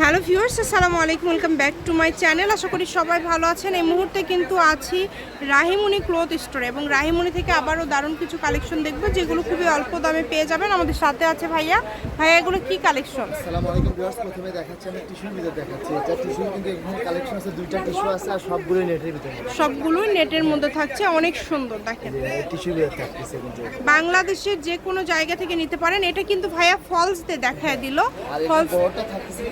Hello viewers আসসালামু আলাইকুম welcome back to my channel. আশা করি সবাই ভালো আছেন। এই মুহূর্তে কিন্তু আছি রাহিমুনি ক্লথ স্টোরে এবং রাহিমুনি থেকে আবারও দারুণ কিছু কালেকশন দেখব যেগুলো খুবই অল্প দামে পেয়ে যাবেন। আমাদের সাথে আছে ভাইয়া। ভাইয়া এগুলো কি কালেকশন? আসসালামু আলাইকুম ভিউয়ার্স প্রথমে দেখাচ্ছি আমি টিস্যুর ভিতরে দেখাচ্ছি। এটা টিস্যু কিন্তু এখানে কালেকশন আছে দুইটা টিস্যু আছে আর সবগুলোই নেটের ভিতরে সবগুলোই নেটের মধ্যে থাকছে অনেক সুন্দর দেখেন। ভিতরে থাকতেছে কিন্তু। বাংলাদেশের যে কোনো জায়গা থেকে নিতে পারেন। এটা কিন্তু ভাইয়া ফলস দিয়ে দেখায় দিল। ফলস থাকতেছে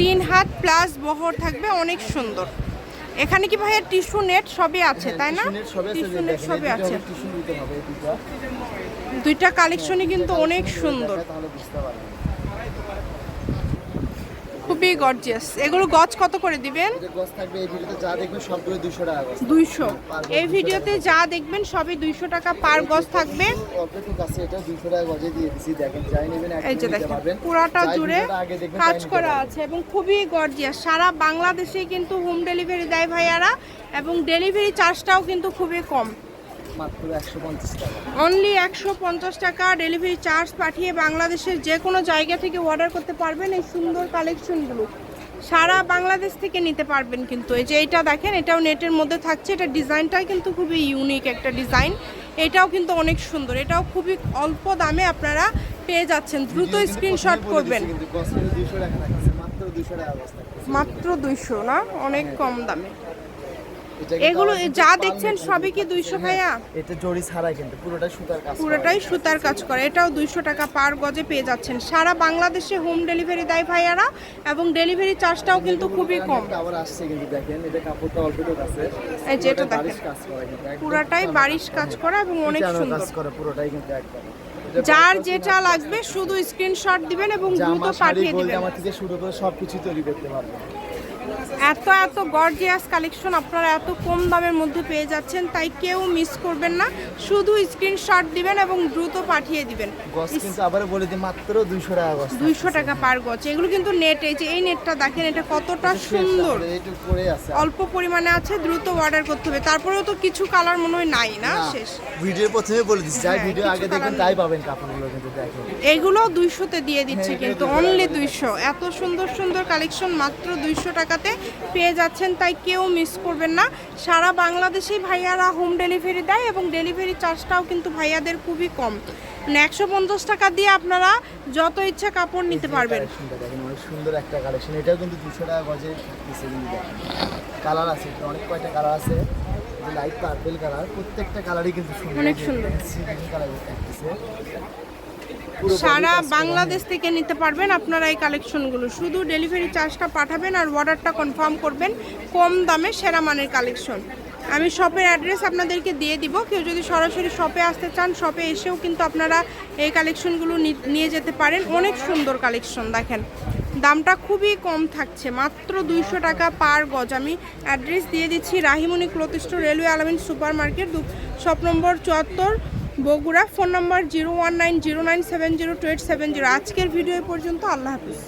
তিন হাত প্লাস বহর থাকবে অনেক সুন্দর। এখানে কি ভাইয়া টিস্যু নেট সবই আছে তাই না? টিস্যু নেট সবই আছে দুইটা কালেকশনই কিন্তু অনেক সুন্দর। খুবই গর্জিয়াস এগুলো গজ কত করে দিবেন? থাকবে এই ভিডিওতে যা দেখবেন সবগুলো 200 টাকা গস দুইশো। এই ভিডিওতে যা দেখবেন সবই দুইশো টাকা পার গজ থাকবে। অল্প একটু কাছে এটা 200 টাকা গজে দিয়ে দিছি দেখেন যাই নেবেন এই যে দেখেন পুরাটা জুড়ে কাজ করা আছে এবং খুবই গর্জিয়াস সারা বাংলাদেশে কিন্তু হোম ডেলিভারি দেয় ভাইয়ারা এবং ডেলিভারি চার্জটাও কিন্তু খুবই কম। মাত্র 150 টাকা অনলি একশো পঞ্চাশ টাকা। ডেলিভারি চার্জ পাঠিয়ে বাংলাদেশের যে কোনো জায়গা থেকে অর্ডার করতে পারবেন এই সুন্দর কালেকশনগুলো সারা বাংলাদেশ থেকে নিতে পারবেন কিন্তু। এই যে এটা দেখেন এটাও নেটের মধ্যে থাকছে। এটা ডিজাইনটাই কিন্তু খুবই ইউনিক একটা ডিজাইন এটাও কিন্তু অনেক সুন্দর। এটাও খুবই অল্প দামে আপনারা পেয়ে যাচ্ছেন। দ্রুত স্ক্রিনশট করবেন। দিছি কিন্তু গস কিন্তু 200 টাকা থাকছে মাত্র 200 টাকা গস থাকছে মাত্র দুইশো না? অনেক কম দামে। এগুলো যা দেখছেন সবই কি দুইশো ভাইয়া। এটা জরি ছাড়াই কিন্তু পুরোটাই সুতার কাজ। পুরোটাই সুতার কাজ করে। এটাও দুইশো টাকা পার গজে পেয়ে যাচ্ছেন। সারা বাংলাদেশে হোম ডেলিভারি দেয় ভাইয়ারা এবং ডেলিভারি চার্জটাও কিন্তু খুবই কম। আবার আসছে কিন্তু দেখেন এটা কাপড়টা অল্প আছে। এই যে এটা দেখেন। পুরাটাই বারিশ কাজ করা এবং অনেক সুন্দর। কাজ করা পুরোটাই কিন্তু একদম। যার যেটা লাগবে শুধু স্ক্রিনশট দিবেন এবং দ্রুত পাঠিয়ে দিবেন। জামা থেকে শুরু করে সবকিছু তৈরি করতে পারবেন। এত এত গর্জিয়াস কালেকশন আপনারা এত কম দামের মধ্যে পেয়ে যাচ্ছেন তাই কেউ মিস করবেন না। শুধু স্ক্রিনশট দিবেন এবং দ্রুত পাঠিয়ে দিবেন। গস কিন্তু আবার বলে দিই মাত্র 200 টাকা গস দুইশো টাকা পার গজ এগুলো কিন্তু নেট এই যে এই নেটটা দেখেন এটা কতটা সুন্দর। অল্প পরিমাণে আছে দ্রুত অর্ডার করতে হবে। তারপরেও তো কিছু কালার মনে হয় নাই না? শেষ। ভিডিও প্রথমে বলে দিচ্ছি যাই হ্যাঁ, ভিডিও আগে দেখবেন তাই পাবেন কাপড়গুলো কিন্তু দেখেন। এগুলো দুইশোতে দিয়ে দিচ্ছে হ্যাঁ, কিন্তু অনলি দুইশো। এত সুন্দর সুন্দর কালেকশন মাত্র দুইশো টাকাতে। পেয়ে যাচ্ছেন তাই কেউ মিস করবেন না। সারা বাংলাদেশেই ভাইয়ারা হোম ডেলিভারি দেয় এবং ডেলিভারি চার্জটাও কিন্তু ভাইয়াদের খুবই কম। মানে একশো পঞ্চাশ টাকা দিয়ে আপনারা যত ইচ্ছা কাপড় নিতে পারবেন। অনেক সুন্দর একটা কালেকশন এটাও কিন্তু 200 টাকা গজে কালার আছে অনেক কয়টা কালার আছে। লাইট পার্পল কালার প্রত্যেকটা কালারই কিন্তু অনেক সুন্দর। কালার সারা বাংলাদেশ থেকে নিতে পারবেন আপনারা এই কালেকশনগুলো। শুধু ডেলিভারি চার্জটা পাঠাবেন আর অর্ডারটা কনফার্ম করবেন কম দামে সেরা মানের কালেকশন। আমি শপের অ্যাড্রেস আপনাদেরকে দিয়ে দিব। কেউ যদি সরাসরি শপে আসতে চান শপে এসেও কিন্তু আপনারা এই কালেকশনগুলো নিয়ে যেতে পারেন। অনেক সুন্দর কালেকশন দেখেন। দামটা খুবই কম থাকছে মাত্র দুইশো টাকা পার গজ। আমি অ্যাড্রেস দিয়ে দিচ্ছি Rahimoni cloth store railway Alamin super market shop number চুয়াত্তর Bogura phone number zero one nine zero nine seven zero two eight seven zero. আজকের ভিডিও পর্যন্ত, আল্লাহ হাফিজ।